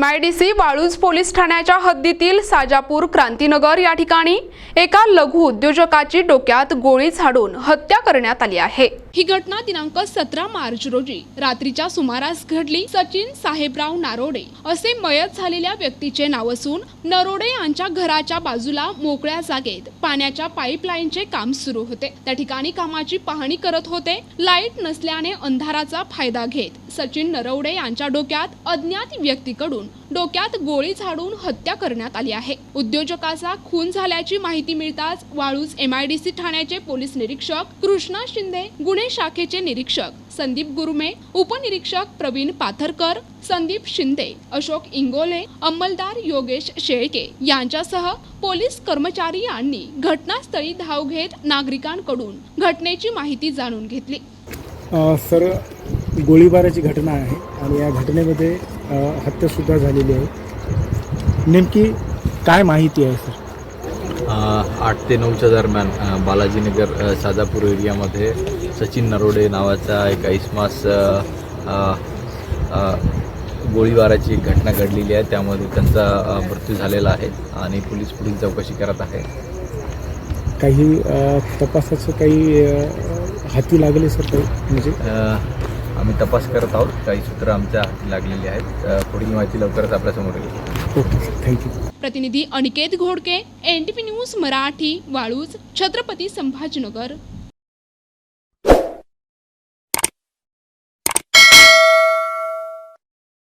MIDC Waluj police ठाण्याच्या हद्दीतील साजापूर क्रांतीनगर या ठिकाणी एका लघु उद्योजकाची डोक्यात गोळी झाडून हत्या करण्यात आली आहे. ही घटना दिनांक सतरा मार्च रोजी रात्रीच्या सुमारास घडली. सचिन साहेबराव नारोडे असे मयत झालेल्या व्यक्तीचे नाव असून नरोडे यांच्या घराच्या बाजूला मोकळ्या जागेत पाण्याच्या पाईपलाईनचे काम सुरू होते. त्या ठिकाणी कामाची पाहणी करत होते. लाइट नसल्याने अंधाराचा फायदा घेत सचिन नरवडे यांच्या डोक्यात अज्ञात व्यक्तीकडून डोक्यात गोळी झाडून हत्या करण्यात आली आहे. उद्योजकाचा खून झाल्याची माहिती मिळताच वाळूज एमआयडीसी ठाण्याचे पोलीस निरीक्षक कृष्णा शिंदे गुन्हे शाखेचे निरीक्षक संदीप गुरुमे उपनिरीक्षक प्रवीण पाथरकर संदीप शिंदे अशोक इंगोले अंमलदार योगेश शेळके यांच्यासह पोलीस कर्मचारी यांनी घटनास्थळी धाव घेत नागरिकांकडून घटनेची माहिती जाणून घेतली. सर गोळीबाराची घटना आहे आणि या घटनेमध्ये हत्यासुद्धा झालेली आहे. नेमकी काय माहिती आहे सर? आठ ते नऊच्या दरम्यान बालाजीनगर साजापूर एरियामध्ये सचिन नरोडे नावाचा एक ऐसमास गोळीबाराची एक घटना घडलेली आहे. त्यामध्ये त्यांचा मृत्यू झालेला आहे आणि पोलीस पुढील चौकशी करत आहे. काही तपासाचं काही हाती लागले सर काही? म्हणजे? आम्ही तपास करत आहोत. काही सूत्र आमच्या हाती लागलेली आहेत. पुढील माहिती लवकरच आपल्यासमोर येईल. ओके थँक्यू प्रतिनिधी Aniket Ghodke N T news Marathi Waluj Chhatrapati Sambhajinagar.